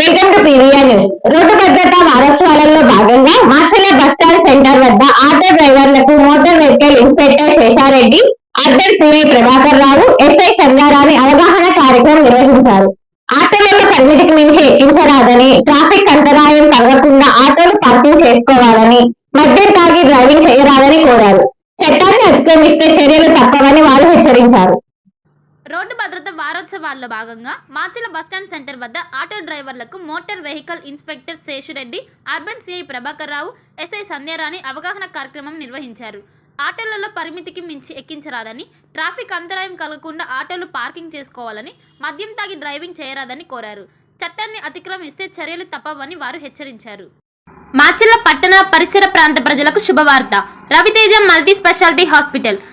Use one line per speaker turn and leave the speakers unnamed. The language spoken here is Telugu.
Welcome to PVR news road భద్రతా వారోత్సవాలలో భాగంగా మాచల్ల బస్టాండ్ సెంటర్ వద్ద ఆటో డ్రైవర్లకు మోటార్ వెహికల్ ఇన్స్పెక్టర్ శేషారెడ్డి అడ్డర్ సిఐ ప్రభాకర్ రావు ఎస్ఐ సంగారాన్ని అవగాహన కార్యక్రమం నిర్వహించారు. ఆటోలను పరిమితికి మించి ఎక్కించరాదని ట్రాఫిక్ అంతరాయం కలగకుండా ఆటోలు పార్కింగ్ చేసుకోవాలని మద్యం తాగి డ్రైవింగ్ చేయరాదని కోరారు. చట్టాన్ని అతిక్రమిస్తే చర్యలు తప్పవని వారు హెచ్చరించారు.
రోడ్డు భద్రత వారోత్సవాల్లో భాగంగా మాచల బస్టాండ్ సెంటర్ వద్ద ఆటో డ్రైవర్లకు motor vehicle inspector Seshureddy urban CI Prabhakar Rao SI Sandhyarani అవగాహన కార్యక్రమం నిర్వహించారు. ఆటోలలో పరిమితికి మించి ఎక్కించరాదని ట్రాఫిక్ అంతరాయం కలగకుండా ఆటోలు పార్కింగ్ చేసుకోవాలని మద్యం తాగి డ్రైవింగ్ చేయరాదని కోరారు. చట్టాన్ని అతిక్రమిస్తే చర్యలు తప్పవని వారు హెచ్చరించారు. మాచెల్ల పట్టణ పరిసర ప్రాంత ప్రజలకు శుభవార్త. Raviteja multi speciality hospital.